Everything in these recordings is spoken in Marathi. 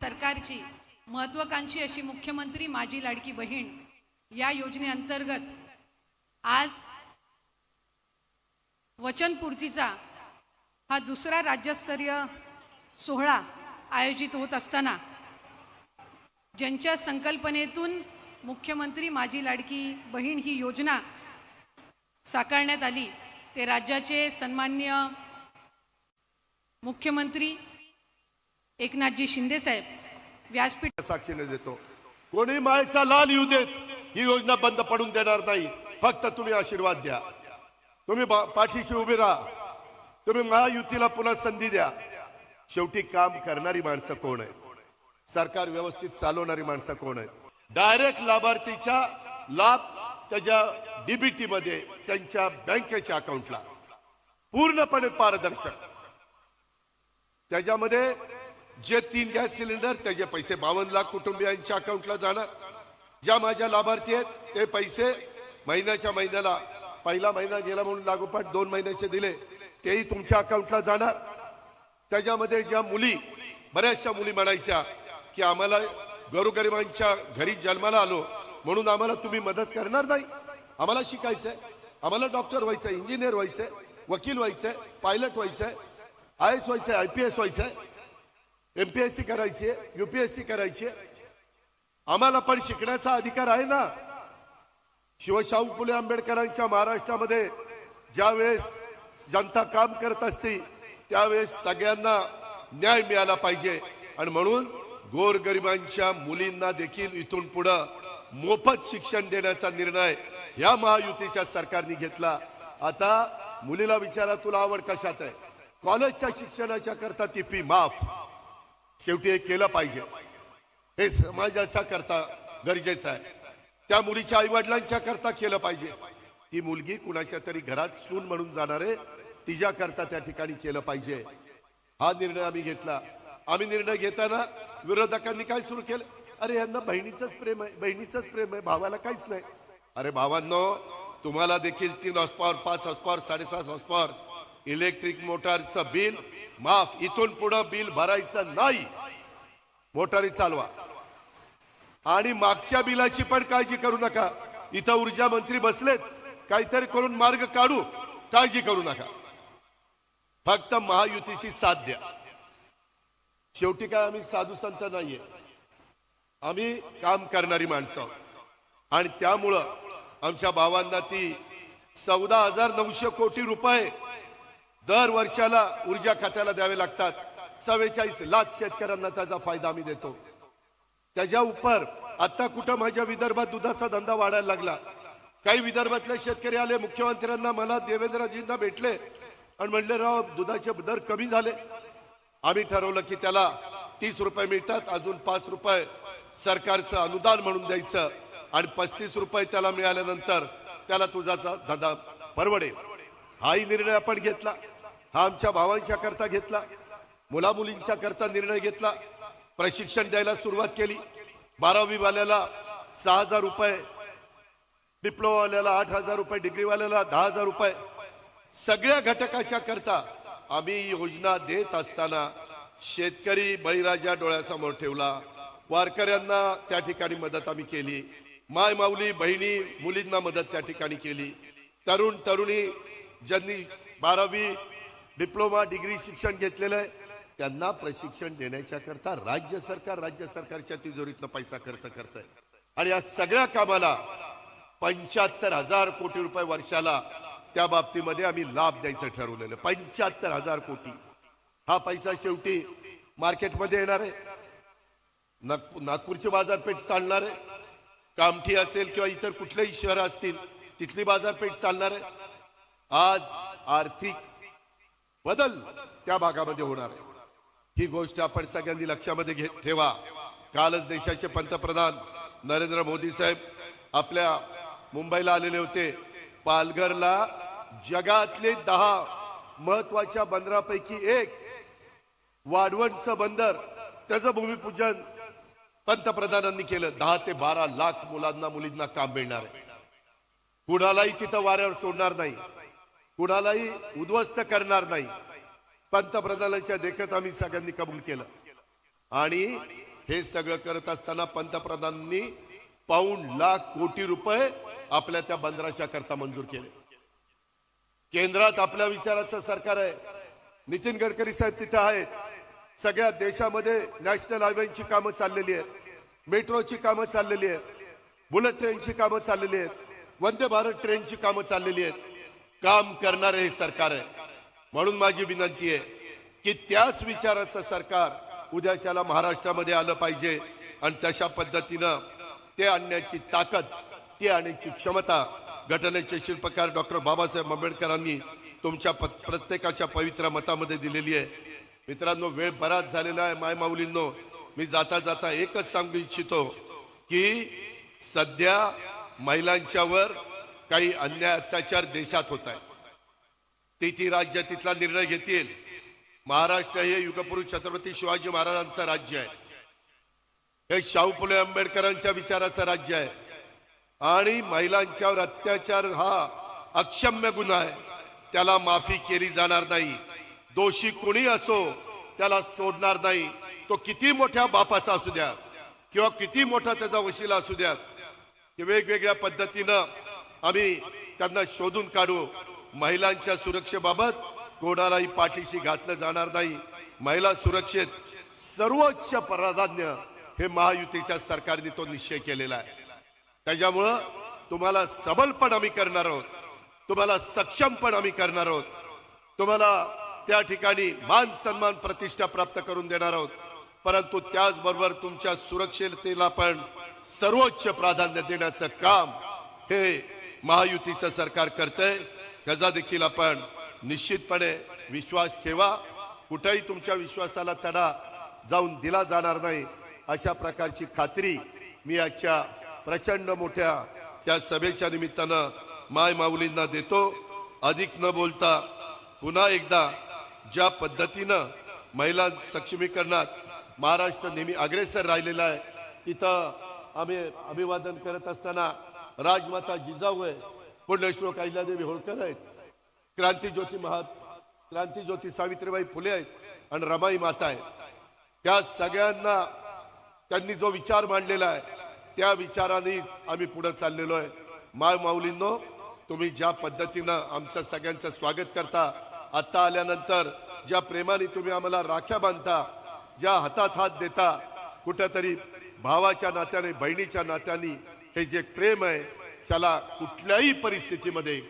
सरकारची महत्वाकांक्षी अशी मुख्यमंत्री माझी लाडकी बहीण या योजनेअंतर्गत आज वचनपूर्तीचा हा दुसरा राज्यस्तरीय सोहळा आयोजित होत असताना ज्यांच्या संकल्पनेतून मुख्यमंत्री माझी लाडकी बहीण ही योजना साकारण्यात आली ते राज्याचे सन्मान्य मुख्यमंत्री एकनाथजी शिंदेसाहेब व्यासपीठ साक्षीने देतो. कोणी मायचा लाल येऊ देत ही योजना बंद पडून देणार नाही. फक्त तुम्ही आशीर्वाद द्या. तुम्ही पाठीशी उभे राहा. तुम्ही महायुतीला पुन्हा संधी द्या. शेवटी काम करणारी माणसं कोण आहे सरकार व्यवस्थित चालवणारी माणसं कोण आहे डायरेक्ट लाभार्थीच्या लाभ त्याच्या डीबीटी मध्ये त्यांच्या बँकेच्या अकाउंटला पूर्णपणे पारदर्शक. त्याच्यामध्ये जे तीन गॅस सिलेंडर त्याचे पैसे बावन्न लाख कुटुंबियांच्या अकाउंटला जाणार. ज्या माझ्या लाभार्थी आहेत ते पैसे महिन्याच्या महिन्याला पहिला महिना गेला म्हणून लागोपाठ दोन महिन्याचे दिले तेही तुमच्या अकाउंटला जाणार. त्याच्यामध्ये ज्या मुली बऱ्याचशा मुली म्हणायच्या की आम्हाला गरुगरिबांच्या घरी जन्माला आलो म्हणून आम्हाला तुम्ही मदत करणार नाही. आम्हाला शिकायचंय. आम्हाला डॉक्टर व्हायचंय इंजिनियर व्हायचंय वकील व्हायचंय पायलट व्हायचंय आय एस व्हायचंय आय पी एस व्हायचंय. एमपीएससी करायची युपीएससी करायची. आम्हाला पण शिकण्याचा अधिकार आहे ना? शिवशाहू फुले आंबेडकरांच्या महाराष्ट्रामध्ये ज्यावेळेस जनता काम करत असते त्यावेळेस सगळ्यांना न्याय मिळाला पाहिजे. आणि म्हणून गोरगरिबांच्या मुलींना देखील इथून पुढं मोफत शिक्षण देण्याचा निर्णय या महायुतीच्या सरकारने घेतला. आता मुलीला विचारा तुला आवड कशात आहे? कॉलेजच्या शिक्षणाच्या करता ती फी माफ. शेवटी हे केलं पाहिजे. हे समाजाचा करता गरजेचं आहे. त्या मुलीच्या आई वडिलांच्या करता केलं पाहिजे. ती मुलगी कुणाच्या तरी घरात सून म्हणून जाणारे तिच्या करता त्या ठिकाणी केलं पाहिजे. हा निर्णय आम्ही घेतला. आम्ही निर्णय घेताना विरोधकांनी काय सुरू केलं? अरे यांना बहिणीचंच प्रेम आहे. बहिणीचंच प्रेम आहे. भावाला काहीच नाही. अरे भावांनो तुम्हाला देखील तीन हॉस्पॉवर पाच हॉस्पॉवर साडेसात हॉस्पॉवर इलेक्ट्रिक मोटारचं बिल माफ इथून पुढं बिल भरायचं नाही. मोटारी चालवा. आणि मागच्या बिलाची पण काळजी करू नका. इथं ऊर्जा मंत्री बसलेत. काहीतरी करून मार्ग काढू. काळजी करू नका. फक्त महायुतीची साथ द्या. शेवटी काय आम्ही साधू संत नाहीये. आम्ही काम करणारी माणसं. आणि त्यामुळं आमच्या भावांना ती चौदा हजार नऊशे कोटी रुपये दर वर्षाला ऊर्जा खात्याला द्यावे लागतात. चव्वेचाळीस लाख शेतकऱ्यांना त्याचा फायदा आम्ही देतो. त्याच्या उपर आता कुठं माझ्या विदर्भात दुधाचा धंदा वाढायला लागला. काही विदर्भातले शेतकरी आले मुख्यमंत्र्यांना मला देवेंद्रजींना भेटले. आणि म्हणले राव दुधाचे दर कमी झाले. आम्ही ठरवलं की त्याला तीस रुपये मिळतात अजून पाच रुपये सरकारचं अनुदान म्हणून द्यायचं. आणि पस्तीस रुपये त्याला मिळाल्यानंतर त्याला तुझाचा धंदा परवडेल. हाही निर्णय आपण घेतला. हा आमच्या भावांच्या करता घेतला. मुला मुलींच्या करता निर्णय घेतला. प्रशिक्षण द्यायला सुरुवात केली. बारावी वाल्याला सहा हजार रुपये डिप्लोमावाल्याला आठ हजार रुपये डिग्रीवाल्याला दहा हजार रुपये. सगळ्या घटकाच्या करता आम्ही योजना देत असताना शेतकरी बळीराजा डोळ्यासमोर ठेवला. वारकऱ्यांना त्या ठिकाणी मदत आम्ही केली. माय माऊली बहिणी मुलींना मदत त्या ठिकाणी केली. तरुण तरुणी ज्यांनी बारावी डिप्लोमा डिग्री शिक्षण घेतलेलं आहे. त्यांना प्रशिक्षण देण्याच्या करता राज्य सरकार राज्य सरकारच्या तिजोरीतनं पैसा खर्च करत आहे आणि या सगळ्या कामाला पंच्याहत्तर हजार कोटी रुपये वर्षाला त्या बाबतीमध्ये आम्ही लाभ द्यायचं ठरवलेलं पंच्याहत्तर हजार कोटी. हा पैसा शेवटी मार्केटमध्ये येणार आहे. नाग- नागपूरची बाजारपेठ चालणार आहे. कामठी असेल किंवा इतर कुठलेही शहर असतील तिथली बाजारपेठ चालणार आहे. आज आर्थिक बदल त्या भागामध्ये होणार ही गोष्ट आपण सगळ्यांनी लक्षामध्ये घे ठेवा. कालच देशाचे पंतप्रधान नरेंद्र मोदी साहेब आपल्या मुंबईला आलेले होते. पालघरला जगातले दहा महत्त्वाच्या बंदरापैकी एक वाढवणचं बंदर त्याचं भूमिपूजन पंतप्रधानांनी केलं. दहा ते बारा लाख मुलांना मुलींना काम मिळणार आहे. कुणालाही तिथं वाऱ्यावर सोडणार नाही. कुणालाही उद्ध्वस्त करणार नाही. पंतप्रधानांच्या देखत आम्ही सगळ्यांनी कबूल केलं. आणि हे सगळं करत असताना पंतप्रधानांनी पाऊण लाख कोटी रुपये आपल्या त्या बंदराच्या करता मंजूर केले. केंद्रात आपल्या विचाराचं सरकार आहे. नितीन गडकरी साहेब तिथे आहेत. सगळ्या देशामध्ये नॅशनल हायवेची कामं चाललेली आहेत. मेट्रोची कामं चाललेली आहेत. बुलेट ट्रेनची कामं चाललेली आहेत. वंदे भारत ट्रेनची कामं चाललेली आहेत. काम करणारे हे सरकार आहे. म्हणून माझी विनंती आहे की त्याच विचाराचं सरकार उद्याच्याला महाराष्ट्रामध्ये आलं पाहिजे आणि तशा पद्धतीनं ते आणण्याची ताकद ती आणण्याची क्षमता घटनेचे शिल्पकार डॉक्टर बाबासाहेब आंबेडकरांनी तुमच्या प्रत्येकाच्या पवित्र मतामध्ये दिलेली आहे. मित्रांनो वेळ बराच झालेला आहे माय माऊलींनो. मी जाता जाता एकच सांगू इच्छितो की सध्या महिलांच्यावर काही अन्याय अत्याचार देशात होत आहे ती ती राज्य तिथला निर्णय घेतील. महाराष्ट्र हे युगपुरुष छत्रपती शिवाजी महाराजांचं राज्य आहे. हे शाहू फुले आंबेडकरांच्या विचाराचं राज्य आहे. आणि महिलांच्यावर अत्याचार हा अक्षम्य गुन्हा आहे. त्याला माफी केली जाणार नाही. दोषी कोणी असो त्याला सोडणार नाही. तो किती मोठ्या बापाचा असू द्या किंवा किती मोठा त्याचा वशिला असू द्या. की वेगवेगळ्या पद्धतीनं आम्ही त्यांना शोधून काढू. महिलांच्या सुरक्षेबाबत कोणालाही पाठीशी घातलं जाणार नाही. महिला सुरक्षेत सर्वोच्च प्राधान्य हे महायुतीच्या सरकारने तो निश्चय केलेला आहे. त्याच्यामुळं तुम्हाला सबल पण आम्ही करणार आहोत. तुम्हाला सक्षम पण आम्ही करणार आहोत. तुम्हाला त्या ठिकाणी मान सन्मान प्रतिष्ठा प्राप्त करून देणार आहोत. परंतु त्याचबरोबर तुमच्या सुरक्षिततेला पण सर्वोच्च प्राधान्य देण्याचं काम हे महायुतीचं सरकार करतंय. त्याचा देखील आपण निश्चितपणे विश्वास ठेवा. कुठेही तुमच्या विश्वासाला तडा जाऊन दिला जाणार नाही अशा प्रकारची खात्री मी आजच्या प्रचंड मोठ्या त्या सभेच्या निमित्तानं माय माऊलींना देतो. अधिक न बोलता पुन्हा एकदा ज्या पद्धतीनं महिला सक्षमीकरणात महाराष्ट्र नेहमी अग्रेसर राहिलेला आहे तिथं आम्ही अभिवादन करत असताना राजमाता जिजाऊ आहे पुण्यश्लोक अहिल्यादेवी होळकर आहेत क्रांतीज्योती महा क्रांतीज्योती सावित्रीबाई फुले आहेत आणि रमाई माता आहे त्या सगळ्यांना त्यांनी जो विचार मांडलेला आहे त्या विचाराने आम्ही पुढे चाललेलो आहे. माय माऊलींनो तुम्ही ज्या पद्धतीनं आमचं सगळ्यांचं स्वागत करता आता आल्यानंतर ज्या प्रेमाने तुम्ही आम्हाला राख्या बांधता ज्या हातात हात देता कुठंतरी भावाच्या नात्याने बहिणीच्या नात्याने हे जे प्रेम आहे त्याला कुठल्याही परिस्थितीमध्ये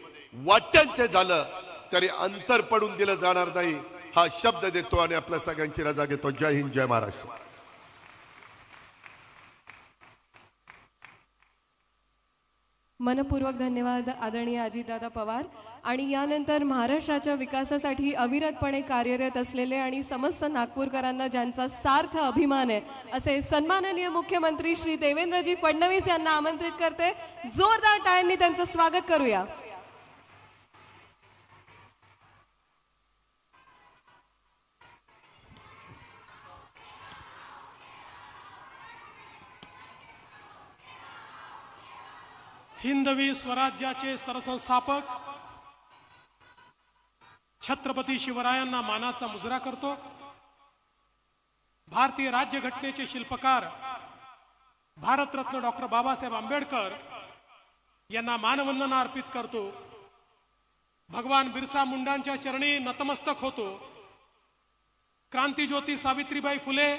वाटेल झालं तरी अंतर पडून दिलं जाणार नाही. हा शब्द देतो आणि आपल्या सगळ्यांची रजा घेतो. जय हिंद जय महाराष्ट्र. मनपूर्वक धन्यवाद आदरणीय अजितदादा पवार. आणि यानंतर महाराष्ट्राच्या विकासासाठी अविरतपणे कार्यरत असलेले आणि समस्त नागपूरकरांना ज्यांचा सार्थ अभिमान आहे असे सन्माननीय मुख्यमंत्री श्री देवेंद्रजी फडणवीस यांना आमंत्रित करते. जोरदार टाळ्यांनी त्यांचं स्वागत करूया. हिंदवी स्वराज्याचे सरसंस्थापक छत्रपती शिवरायांना मानाचा मुजरा करतो. भारतीय राज्यघटनेचे शिल्पकार भारतरत्न डॉक्टर बाबासाहेब आंबेडकर यांना मानवंदना अर्पित करतो. भगवान बिरसा मुंडांच्या चरणी नतमस्तक होतो. क्रांतीज्योती सावित्रीबाई फुले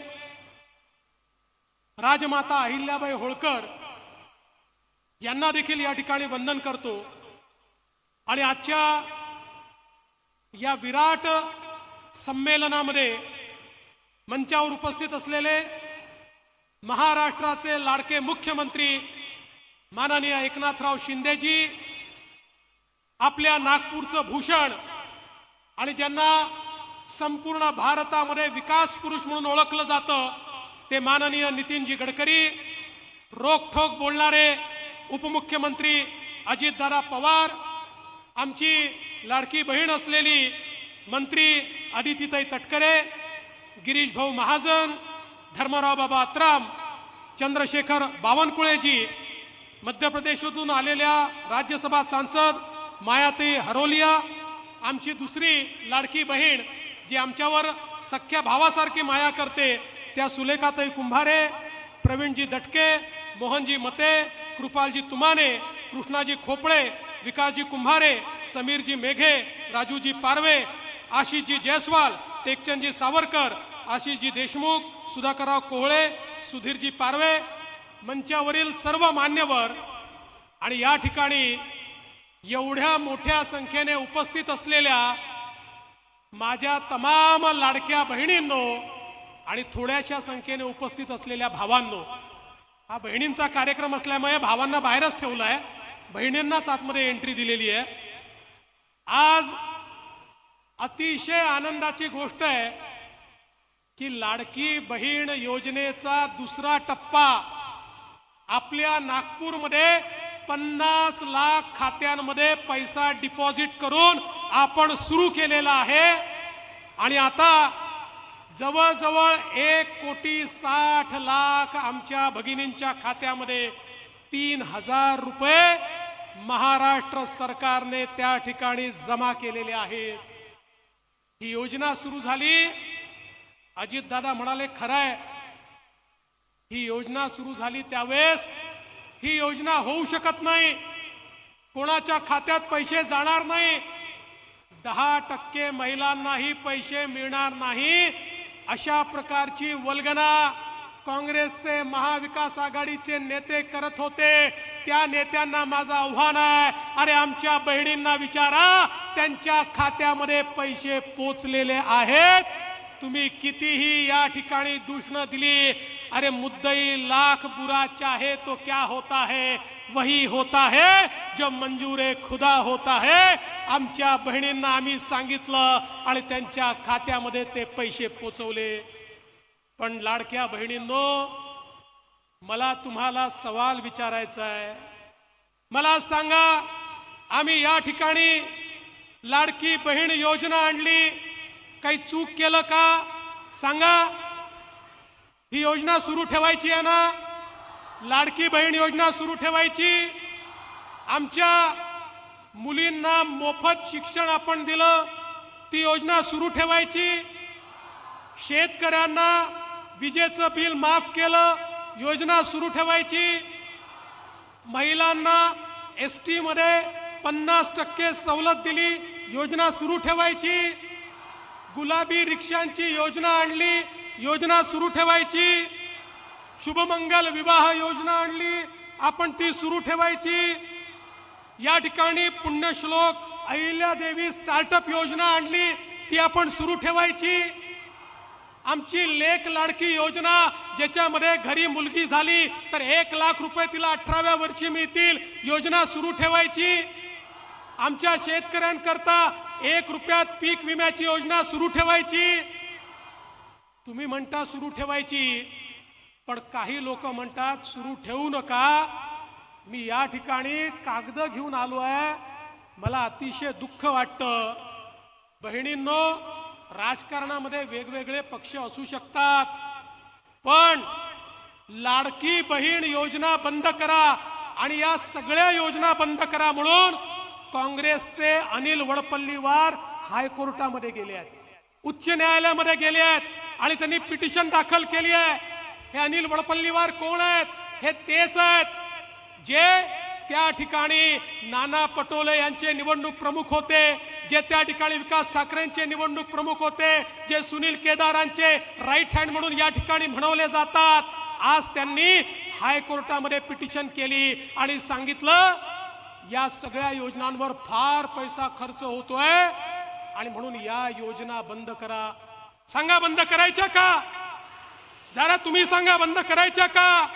राजमाता अहिल्याबाई होळकर यांना देखील या ठिकाणी वंदन करतो. आणि आजच्या या विराट संमेलनामध्ये मंचावर उपस्थित असलेले महाराष्ट्राचे लाडके मुख्यमंत्री माननीय एकनाथराव शिंदेजी आपल्या नागपूरचं भूषण आणि ज्यांना संपूर्ण भारतामध्ये विकास पुरुष म्हणून ओळखलं जातं ते माननीय नितीनजी गडकरी रोखोक बोलणारे उपमुख्यमंत्री अजितदादा पवार आमची लाडकी बहीण असलेली मंत्री आदितीताई तटकरे गिरीश भाऊ महाजन धर्मराव बाबा अत्राम चंद्रशेखर बावनकुळेजी मध्य प्रदेशातून आलेल्या राज्यसभा सांसद मायाती हरोलिया आमची दुसरी लाडकी बहीण जी आमच्यावर सख्या भावासारखी माया करते त्या सुलेखाताई कुंभारे प्रवीणजी दटके मोहनजी मते कृपालजी तुमाने कृष्णाजी खोपळे विकासजी कुंभारे समीरजी मेघे राजूजी पारवे आशिषजी जयस्वाल टेकचंदजी सावरकर आशिषजी देशमुख सुधाकरराव कोहळे सुधीरजी पारवे मंचावरील सर्व मान्यवर आणि या ठिकाणी एवढ्या मोठ्या संख्येने उपस्थित असलेल्या माझ्या तमाम लाडक्या बहिणींनो आणि थोड्याशा संख्येने उपस्थित असलेल्या भावांनो हा बहिणींचा कार्यक्रम असल्यामुळे भावांना बाहेरच ठेवला आहे बहिणींनाच आतमध्ये एंट्री दिलेली आहे. आज अतिशय आनंदाची गोष्ट आहे की लाडकी बहीण योजनेचा दुसरा टप्पा आपल्या नागपूरमध्ये पन्नास लाख खात्यांमध्ये पैसा डिपॉझिट करून आपण सुरू केलेला आहे. आणि आता जवळजवळ एक कोटी साठ लाख आमच्या भगिनींच्या खात्यामध्ये तीन हजार रुपये महाराष्ट्र सरकारने त्या ठिकाणी जमा केलेले आहेत ही योजना सुरू झाली. अजितदादा म्हणाले खरंय. ही योजना सुरू झाली त्यावेळेस ही योजना होऊ शकत नाही. कोणाच्या खात्यात पैसे जाणार नाही. दहा टक्के महिलांनाही पैसे मिळणार नाही. अशा प्रकारची वल्गना काँग्रेसचे महाविकास आघाडीचे नेते करत होते. त्या नेत्यांना माझं आव्हान आहे. अरे आमच्या बहिणींना विचारा त्यांच्या खात्यामध्ये पैसे पोचलेले आहेत. तुम्ही कितीही या ठिकाणी दूषण दिली अरे मुद्दई लाख बुरा चाहे तो क्या होता है वही होता है जो मंजूर खुदा होता है. आमच्या बहिणींना आम्ही सांगितलं आणि त्यांच्या खात्यामध्ये ते पैसे पोचवले. पण लाडक्या बहिणींनो मला तुम्हाला सवाल विचारायचा आहे. मला सांगा आम्ही या ठिकाणी लाडकी बहीण योजना आणली काही चूक केलं का? सांगा. ही योजना सुरू ठेवायची आहे ना? लाडकी बहीण योजना सुरू ठेवायची. आमच्या मुलींना मोफत शिक्षण आपण दिलं ती योजना सुरू ठेवायची. शेतकऱ्यांना विजेचं बिल माफ केलं योजना सुरू ठेवायची. महिलांना एस टी मध्ये पन्नास टक्के सवलत दिली योजना सुरू ठेवायची. गुलाबी रिक्षांची योजना आणली योजना सुरू ठेवायची. शुभमंगल विवाह योजना आणली आपण ती सुरू ठेवायची. या ठिकाणी पुण्यश्लोक अहिल्यादेवी स्टार्टअप योजना आणली ती आपण सुरू ठेवायची. आमची लेख लाडकी योजना ज्याच्यामध्ये घरी मुलगी झाली तर एक लाख रुपये तिला अठराव्या वर्षी मिळतील. योजना सुरू ठेवायची. आमच्या शेतकऱ्यांकरता एक रुपयात पीक विम्याची योजना सुरू ठेवायची. तुम्ही म्हणता सुरू ठेवायची पण काही लोक म्हणतात सुरू ठेवू नका. मी या ठिकाणी कागद घेऊन आलो आहे मला अतिशय दुःख वाटतं. बहिणींनो राजकारणामध्ये वेगवेगळे पक्ष असू शकतात. पण लाडकी बहीण योजना बंद करा आणि या सगळ्या योजना बंद करा म्हणून काँग्रेसचे अनिल वडपल्लीवार हायकोर्टामध्ये गेले आहेत. उच्च न्यायालयामध्ये गेले आहेत आणि त्यांनी पिटिशन दाखल केली आहे. हे अनिल वडपल्लीवार कोण आहेत? हे तेच आहेत. जे त्या ठिकाणी नाना पटोले यांचे निवडणूक प्रमुख होते. जे त्या ठिकाणी विकास ठाकरेंचे निवडणूक प्रमुख होते जे सुनील केदारांचे राईट हँड म्हणून या ठिकाणी म्हणवले जातात आज त्यांनी हायकोर्टामध्ये पिटिशन केली आणि सांगितलं या सगळ्या योजनांवर फार पैसा खर्च होतोय आणि म्हणून या योजना बंद करा. सांगा बंद करायच्या का? जरा तुम्ही सांगा बंद करायच्या का?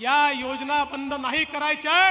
या योजना बंद नाही करायच्या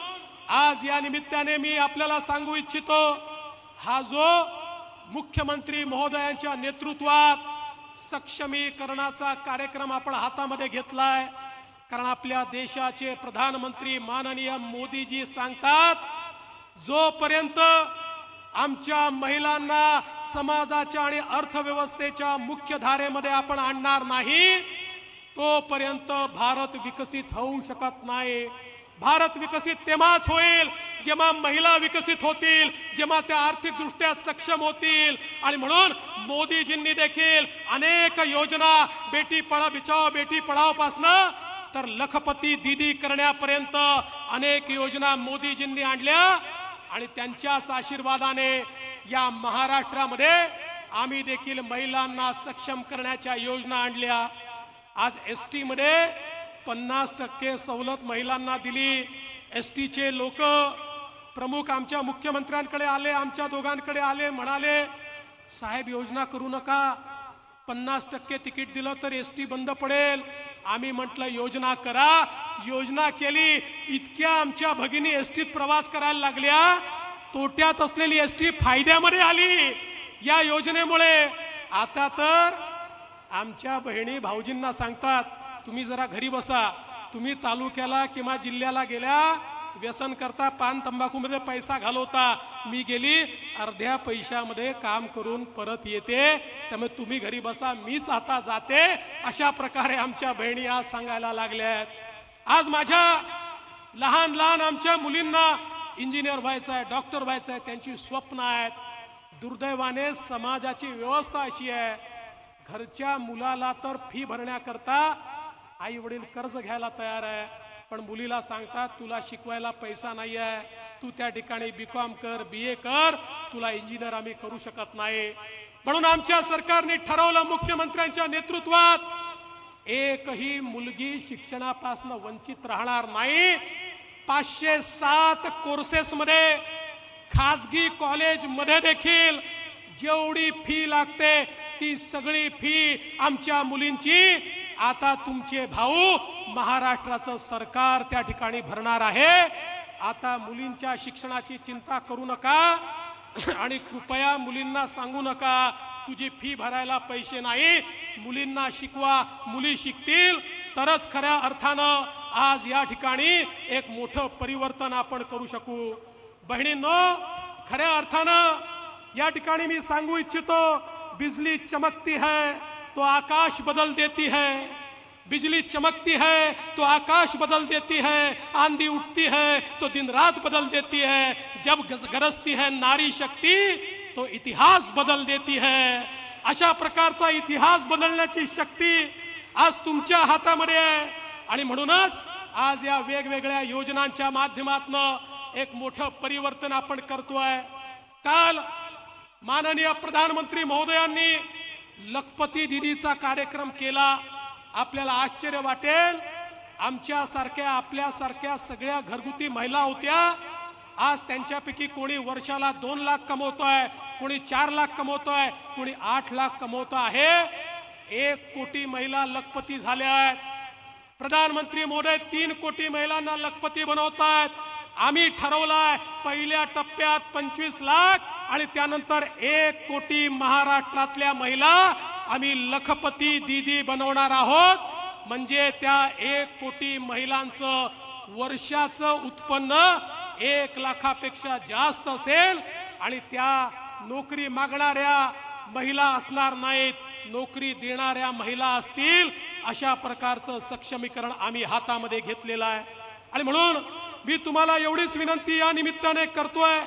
आज या निमित्ताने मी आपल्याला सांगू इच्छितो हा जो मुख्यमंत्री महोदयांच्या नेतृत्वात सक्षमीकरणाचा कार्यक्रम आपण हातामध्ये घेतलाय कारण आपल्या देशाचे प्रधानमंत्री माननीय मोदीजी सांगतात जोपर्यंत आमच्या महिलांना समाजाच्या आणि अर्थव्यवस्थेच्या मुख्य धारेमध्ये आपण आणणार नाही तोपर्यंत भारत विकसित होऊ शकत नाही. भारत विकसित तेव्हाच होईल जेव्हा महिला विकसित होतील जेव्हा त्या आर्थिकदृष्ट्या सक्षम होतील. आणि म्हणून मोदीजींनी देखील अनेक योजना बेटी पळा बिचाव बेटी पढाव पासनं तर लखपती दिदी करण्यापर्यंत अनेक योजना मोदीजींनी आणल्या. आणि त्यांच्याच आशीर्वादाने या महाराष्ट्रामध्ये आम्ही देखील महिलांना सक्षम करण्याच्या योजना आणल्या. आज एस टी मध्ये पन्नास टक्के सवलत महिलांना दिली. एस टीचे लोक प्रमुख आमच्या मुख्यमंत्र्यांकडे आले आमच्या दोघांकडे आले म्हणाले साहेब योजना करू नका. पन्नास टक्के तिकीट दिलं तर एस टी बंद पडेल. आम्ही म्हटलं योजना करा. योजना केली. इतक्या आमच्या भगिनी एस टीत प्रवास करायला लागल्या. तोट्यात असलेली एस टी फायद्यामध्ये आली. या योजनेमुळे. आता तर आमच्या बहिणी भाऊजींना सांगतात तुम्ही जरा घरी बसा. तुम्ही तालुक्याला किंवा जिल्ह्याला गेल्या व्यसन करता पान तंबाखूमध्ये पैसा घालवता. मी गेली अर्ध्या पैशामध्ये काम करून परत येते. त्यामुळे तुम्ही घरी बसा मीच आता जाते. अशा प्रकारे आमच्या बहिणी आज सांगायला लागल्यात. आज माझ्या लहान लहान आमच्या मुलींना इंजिनियर व्हायचं आहे डॉक्टर व्हायचं आहे त्यांची स्वप्न आहेत. दुर्दैवाने समाजाची व्यवस्था अशी आहे. घरच्या मुलाला तर फी भरण्याकरता आई वडील कर्ज घ्यायला तयार आहे पण मुलीला सांगतात तुला शिकवायला पैसा नाही आहे तू त्या ठिकाणी बी कॉम कर बी ए कर. तुला इंजिनियर आम्ही करू शकत नाही. म्हणून आमच्या सरकारने ठरवलं मुख्यमंत्र्यांच्या नेतृत्वात एकही मुलगी शिक्षणापासून वंचित राहणार नाही. पाचशे सात कोर्सेस मध्ये खाजगी कॉलेजमध्ये देखील जेवढी फी लागते ती सगळी फी आमच्या मुलींची आता तुमचे भाऊ महाराष्ट्राचं सरकार त्या ठिकाणी भरणार आहे. आता मुलींच्या शिक्षणाची चिंता करू नका आणि कृपया मुलींना सांगू नका तुझी फी भरायला पैसे नाही मुलींना शिकवा मुली शिकतील. तरच खऱ्या अर्थानं आज या ठिकाणी एक मोठं परिवर्तन आपण करू शकू. बहिणींनो खऱ्या अर्थानं या ठिकाणी मी सांगू इच्छितो बिजली चमकती है. तो आकाश बदल देती है। बिजली चमकती है तो आकाश बदल देती है। आंधी उठती है तो दिन रात बदल देती है। जब गज- गरजती है नारी शक्ती तो इतिहास बदल देती है। अशा प्रकारचा इतिहास बदलण्याची शक्ती आज तुमच्या हातामध्ये आहे। आणि म्हणूनच आज या वेगवेगळ्या योजनांच्या माध्यमातून एक मोठं परिवर्तन आपण करतोय। काल माननीय प्रधानमंत्री महोदयांनी लखपती दिदीचा कार्यक्रम केला. आपल्याला आश्चर्य वाटेल. आमच्या सारख्या आपल्या सारख्या सगळ्या घरगुती महिला होत्या. आज त्यांच्यापैकी कोणी वर्षाला दोन लाख कमवतोय कोणी चार लाख कमवतोय कोणी आठ लाख कमवतो आहे. एक कोटी महिला लखपती झाल्या आहेत. प्रधानमंत्री मोदी तीन कोटी महिलांना लखपती बनवतायत. आम्ही ठरवलाय पहिल्या टप्प्यात पंचवीस लाख आणि त्यानंतर एक कोटी महाराष्ट्रातल्या महिला आम्ही लखपती दीदी बनवणार आहोत. म्हणजे त्या एक कोटी महिलांचं वर्षाचं उत्पन्न एक लाखापेक्षा जास्त असेल. आणि त्या नोकरी मागणाऱ्या महिला असणार नाहीत. नोकरी देणाऱ्या महिला असतील. अशा प्रकारचं सक्षमीकरण आम्ही हातामध्ये घेतलेलं आहे. आणि म्हणून मी तुम्हाला एवढीच विनंती या निमित्ताने करतोय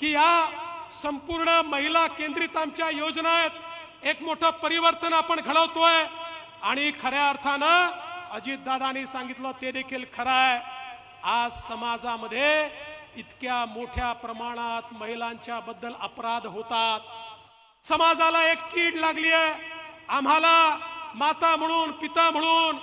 की या संपूर्ण महिला केंद्रित आमच्या योजना आहेत. एक मोठं परिवर्तन आपण घडवतोय. आणि खऱ्या अर्थानं अजितदादांनी सांगितलं ते देखील खरं आहे. आज समाजामध्ये इतक्या मोठ्या प्रमाणात महिलांच्या बद्दल अपराध होतात. समाजाला एक कीड लागली आहे. आम्हाला माता म्हणून पिता म्हणून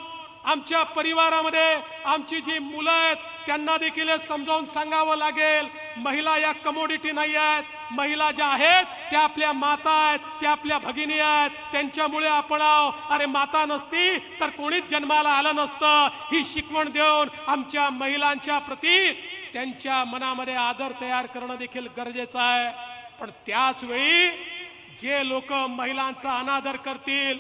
आमच्या परिवारामध्ये आमची जी मुलं आहेत त्यांना देखील समजावून सांगावं लागेल. महिला या कमोडिटी नाही आहेत. महिला ज्या आहेत त्या आपल्या माता आहेत त्या आपल्या भगिनी आहेत त्यांच्यामुळे आपण आहो. अरे माता नसती तर कोणीच जन्माला आलं नसतं. ही शिकवण देऊन आमच्या महिलांच्या प्रती त्यांच्या मनामध्ये आदर तयार करणं देखील गरजेचं आहे. पण त्याच वेळी जे लोक महिलांचा अनादर करतील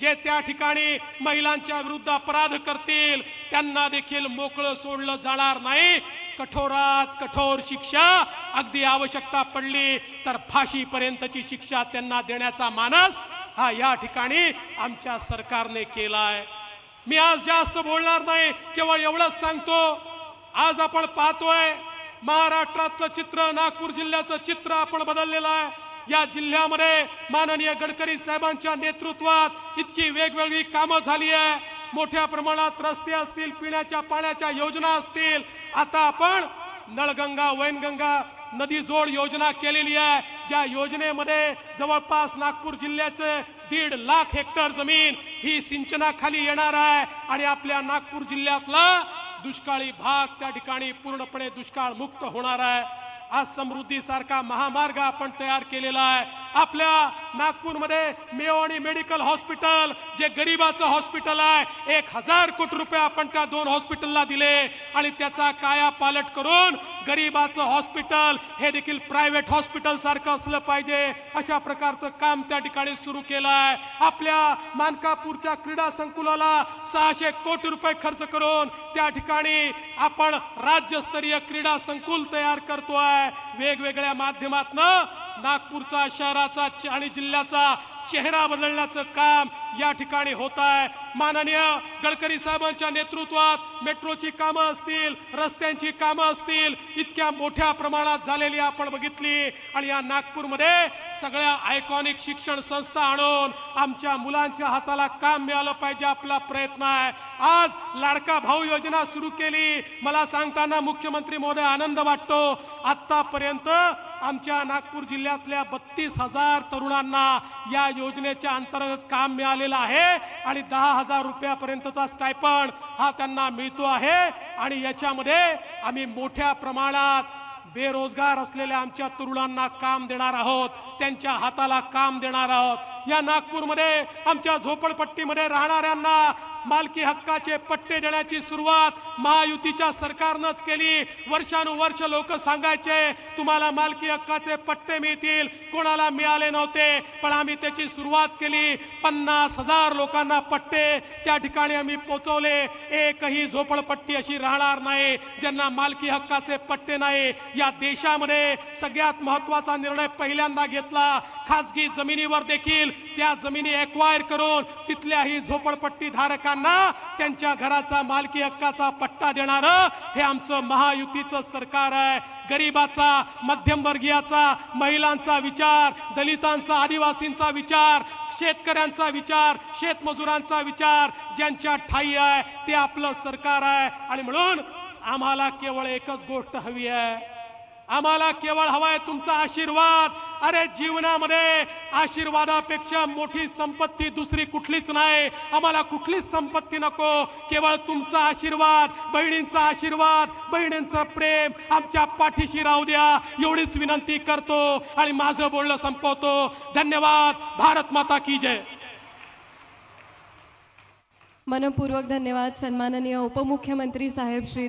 जे त्या ठिकाणी महिलांच्या विरुद्ध अपराध करतील त्यांना देखील मोकळं सोडलं जाणार नाही. कठोरात कठोर शिक्षा अगदी आवश्यकता पडली तर फाशी पर्यंतची शिक्षा त्यांना देण्याचा मानस हा या ठिकाणी आमच्या सरकारने केला आहे मी आज जास्त बोलणार नाही केवळ एवढंच सांगतो आज आपण पाहतोय महाराष्ट्रातलं चित्र नागपूर जिल्ह्याचं चित्र आपण बदललेलं आहे. या जिल्ह्यामध्ये माननीय गडकरी साहेबांच्या नेतृत्वात इतकी वेगवेगळी कामं झाली आहे. मोठ्या प्रमाणात रस्ते असतील पिण्याच्या पाण्याच्या योजना असतील आता आपण नळगंगा वैनगंगा नदी जोड योजना केलेली आहे. ज्या योजनेमध्ये जवळपास नागपूर जिल्ह्याचे दीड लाख हेक्टर जमीन ही सिंचनाखाली येणार आहे आणि आपल्या नागपूर जिल्ह्यातला दुष्काळी भाग त्या ठिकाणी पूर्णपणे दुष्काळ मुक्त होणार आहे. आज समृद्धी सारखा महामार्ग आपण तयार केलेला आहे. आपल्या नागपूरमध्ये मेवाणी मेडिकल हॉस्पिटल जे गरीबाचं हॉस्पिटल आहे एक हजार कोटी रुपये आपण त्या दोन हॉस्पिटलला दिले आणि त्याचा काया पालट करून गरीबाचं हॉस्पिटल हे देखील प्रायव्हेट हॉस्पिटल सारखं असलं पाहिजे अशा प्रकारचं काम त्या ठिकाणी सुरू केलं आहे. आपल्या मानकापूरच्या क्रीडा संकुलाला सहाशे कोटी रुपये खर्च करून त्या ठिकाणी आपण राज्यस्तरीय क्रीडा संकुल तयार करतोय. वेगवेगळ्या माध्यमातनं नागपूरचा शहराचा आणि जिल्ह्याचा चेहरा बदलण्याचं काम या ठिकाणी होत आहे. माननीय गडकरी साहेबांच्या नेतृत्वात मेट्रोची कामं असतील रस्त्यांची कामं असतील इतक्या मोठ्या प्रमाणात झालेली आपण बघितली. आणि या नागपूरमध्ये सगळ्या आयकॉनिक शिक्षण संस्था आणून आमच्या मुलांच्या हाताला काम मिळालं पाहिजे आपला प्रयत्न आहे. आज लाडका भाऊ योजना सुरू केली. मला सांगताना मुख्यमंत्री महोदय आनंद वाटतो. आतापर्यंत आमच्या नागपूर जिल्ह्यातल्या बत्तीस हजार तरुणांना या योजनेच्या अंतर्गत काम मिळालेलं आहे आणि दहा हजार रुपयापर्यंतचा स्टायपंड हा त्यांना मिळतो आहे. आणि याच्यामध्ये आम्ही मोठ्या प्रमाणात बेरोजगार असलेल्या आमच्या तरुणांना काम देणार आहोत. त्यांच्या हाताला काम देणार आहोत. या नागपूरमध्ये आमच्या झोपडपट्टीमध्ये राहणाऱ्यांना मालकी हक्काचे पट्टे देण्याची सुरुवात महायुतीच्या सरकारनंच केली. वर्षानुवर्ष लोक सांगायचे तुम्हाला मालकी हक्काचे पट्टे मिळतील. कोणाला मिळाले नव्हते पण आम्ही त्याची सुरुवात केली. पन्नास हजार लोकांना पट्टे त्या ठिकाणी आम्ही पोचवले. एकही झोपडपट्टी अशी राहणार नाही ज्यांना मालकी हक्काचे पट्टे नाही. या देशामध्ये सगळ्यात महत्त्वाचा निर्णय पहिल्यांदा घेतला. खासगी जमिनीवर देखील त्या जमिनी एक्वायर करून तिथल्याही झोपडपट्टी धारकांना त्यांच्या घराचा मालकी हक्काचा पट्टा देणार हे आमचं महायुतीचं सरकार आहे. गरीबाचा मध्यमवर्गीयाचा महिलांचा विचार दलितांचा आदिवासींचा विचार शेतकऱ्यांचा विचार शेतमजुरांचा विचार ज्यांच्या ठाई आहे ते आपलं सरकार आहे. आणि म्हणून आम्हाला केवळ एकच गोष्ट हवी आहे. आम्हाला केवळ हवाय तुमचा आशीर्वाद. अरे जीवनामध्ये आशीर्वादापेक्षा मोठी संपत्ती दुसरी कुठलीच नाही. आम्हाला कुठलीच संपत्ती नको. केवळ तुमचा आशीर्वाद बहिणींचा आशीर्वाद बहिणींचं प्रेम आमच्या पाठीशी राहू द्या. एवढीच विनंती करतो आणि माझं बोलणं संपवतो. धन्यवाद. भारत माता की जय. मनपूर्वक धन्यवाद. सन्माननीय उपमुख्यमंत्री साहेब श्री